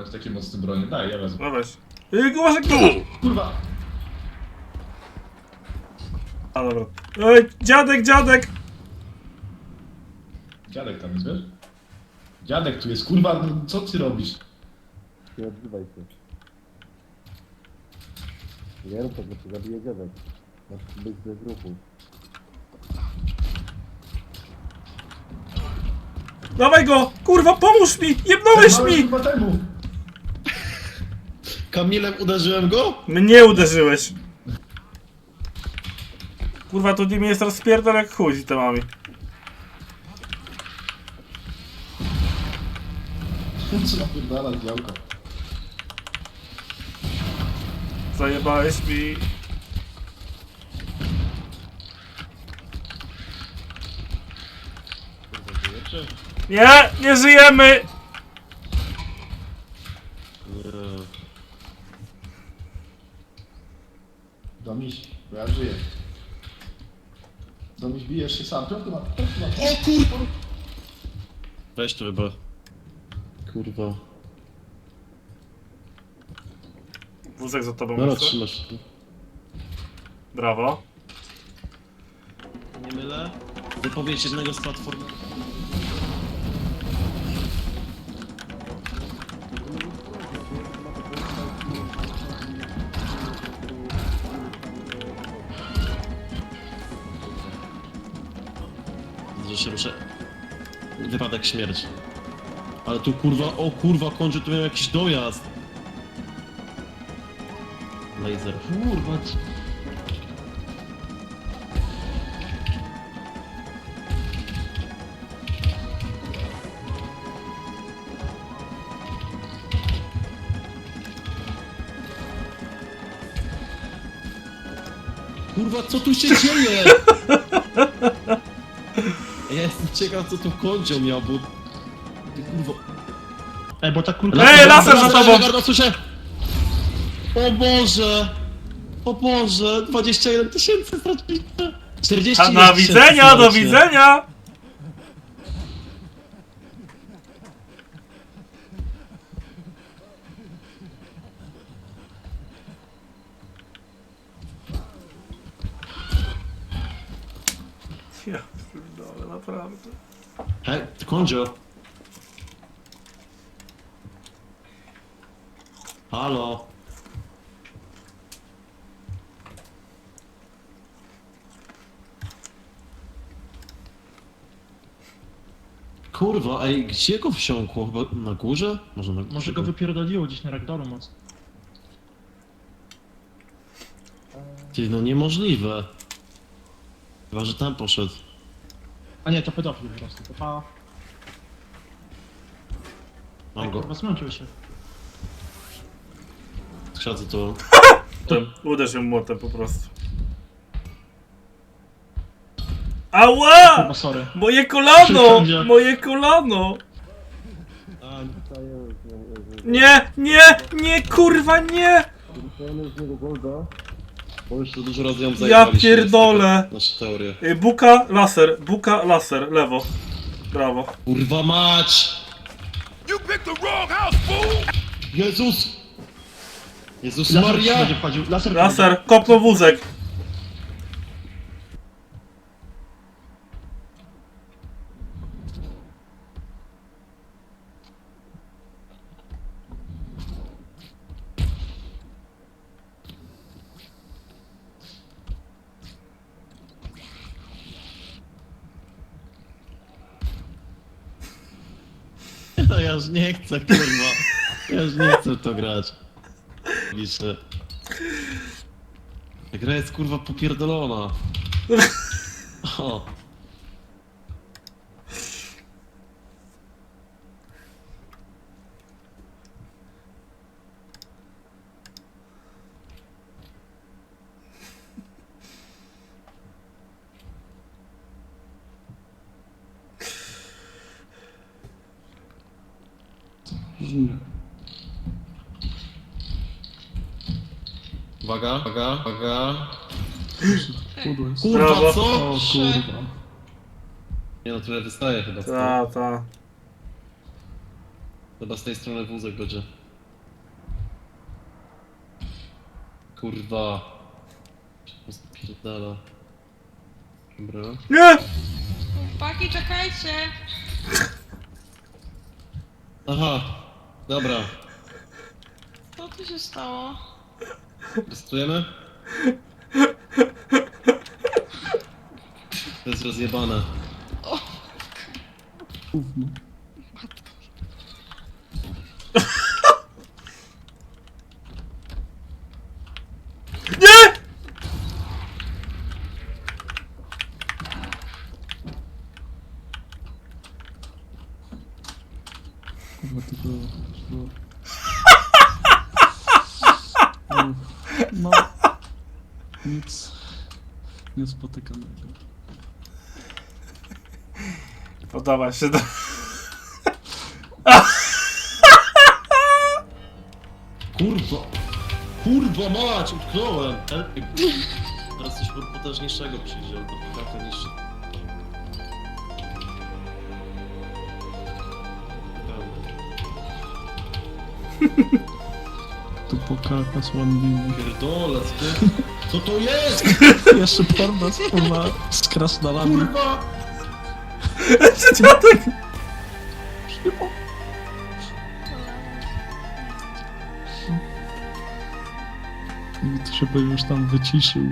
macie takie mocne bronie. Daj, ja wezmę. No weź. Ej, Głaszek tu! Kurwa! A dobra. Ej, dziadek, dziadek! Dziadek tam jest, wiesz? Dziadek tu jest, kurwa, no co ty robisz? Nie odzywaj się. Nie rób tego, to zabije dziadek. Masz być bez ruchu. Dawaj go! Kurwa, pomóż mi! Jebnąłeś mi! kurwa temu! Kamilem uderzyłem go? Mnie uderzyłeś. Kurwa, tu mi jest rozpierdol jak chuj z temami. Co napierdala działka? Zajebałeś mi. Nie, nie żyjemy! Nie. Domiś, bo ja żyję. Domiś, bijesz się sam. Piątku ma, piątku ma. O kurwa! Weź to chyba. Kurwa. Wózek za tobą Dobra, jeszcze. trzymasz. Brawo. Nie mylę? Wypowiedź jednego z platform. Się ruszę. Wypadek śmierć. Ale tu kurwa, o kurwa, kończy tu miał jakiś dojazd. Laser. Kurwa. Kurwa, co tu się dzieje? Ciekaw, co tu kończą miał, bo... Ty kurwa... Ej, bo ta kulka... Ej, laser za tobą! Słyszę! O Boże! O Boże! 21 tysięcy straciliśmy! 40 A, do widzenia, do widzenia! Ja naprawdę. Hej, Kondzio! Halo? Kurwa, ej, gdzie go wsiąkło? Chyba na górze? Może na Może go wypierdoliło gdzieś na ragdolu mocno. Ty, no niemożliwe. Chyba, że tam poszedł. A nie, to pedofil po prostu. To pa... Mam go. Kurwa, zmęczył się. Skrzadzę to. Ten, uderz ją młotem po prostu. Ała! Kurwa, sorry. Moje kolano! Wszędzie. Moje kolano! A, nie, Nie, nie, nie, kurwa, nie! Dostajemy z niego golda. Bo już to dużo razy ją zajebaliśmy, pierdolę! Nasza teoria. Y, Buka, laser, buka, laser, lewo. Brawo. Kurwa mać! Jezus! Jezus Laser Maria! będzie wchodził. Laser, Laser, kopnął wózek. No ja już nie chcę, kurwa. Ja już nie chcę to grać. Liczę. Ta gra jest kurwa popierdolona. O. godziny. Uwaga, uwaga, uwaga. Kurwa, co? O kurwa. Nie no, tyle wystaje chyba. Ta, ta. Chyba z tej strony wózek będzie. Kurwa. Pierdala. Dobra. Nie! Chłopaki, czekajcie! Aha. Dobra. Co tu się stało? Testujemy? To jest rozjebane. Nie! Kurwa, tylko... No. No. Nic niespotykanego. Podoba się to. Kurwa! Kurwa mać! Utknąłem! Teraz coś potężniejszego przyjdzie, ale to taka niż... Tu pokaka słoniny. Pierdolę, ty! Co to jest? Jeszcze porno z kurwa z krasnalami. Kurwa! Czy dziadek? Nikt się by już tam wyciszył.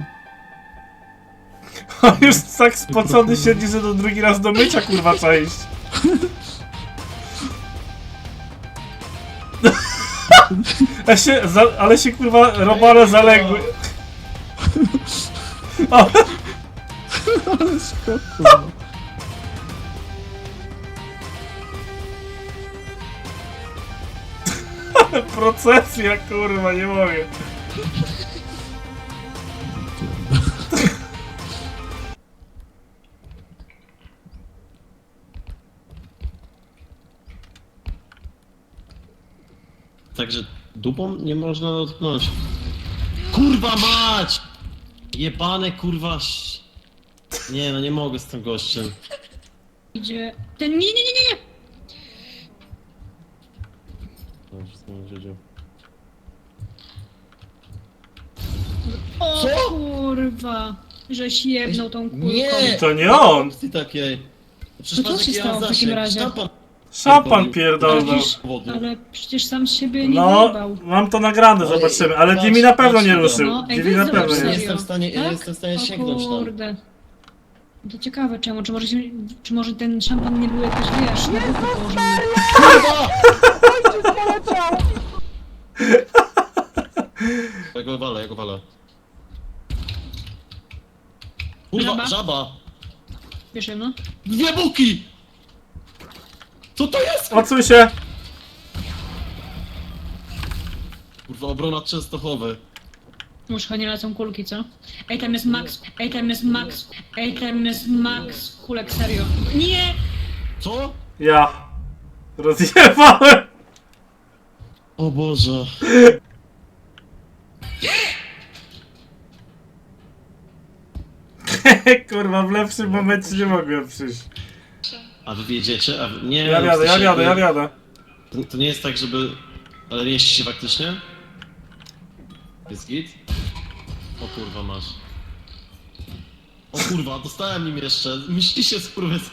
On już tak spocony siedzi, że do drugi raz do mycia kurwa trzeba iść. Ale się, za, ale się kurwa robale zaległy. O, Ale kurwa. procesja kurwa, nie mogę. Także dupą nie można dotknąć. Kurwa mać! Jebane kurwa... Nie no, nie mogę z tym gościem. Idzie... Ten... Nie, nie, nie, nie, nie! Wiedział. O Co? kurwa! Żeś jebnął tą kulką. Nie! To nie on. Ty takiej. To co się stało w takim razie? Szampan pierdolnął. Wody. ale przecież sam z siebie nie No, wyrwał. mam to nagrane, zobaczymy. Ale patrz, Jimmy na pewno nie ruszył. No, ej, na pewno nie. jestem w stanie, nie Tak? jestem w stanie O sięgnąć tam. kurde. To ciekawe czemu, czy może, się, czy może ten szampan nie był jakoś, wiesz, na boku położony. Kurwa! Ja go walę, ja go walę. Kurwa, Żaba? żaba! Wiesz, no? Dwie buki! Co to jest? Odsuń się. Kurwa, obrona Częstochowy. Już chyba nie lecą kulki, co? Ej, tam jest Max, ej, tam jest Max, ej, tam jest Max, kulek, serio. Nie! Co? Ja. Rozjebałem. O Boże. Kurwa, w lepszym momencie nie mogłem przyjść. A wy wiedziecie? A wy... Nie, Ja wiadę, ja wiadę, ja jakby- wiadę. To, to nie jest tak, żeby... Ale mieści się faktycznie? Jest git? O kurwa, masz. O kurwa, dostałem nim jeszcze. Myśli się skurwys.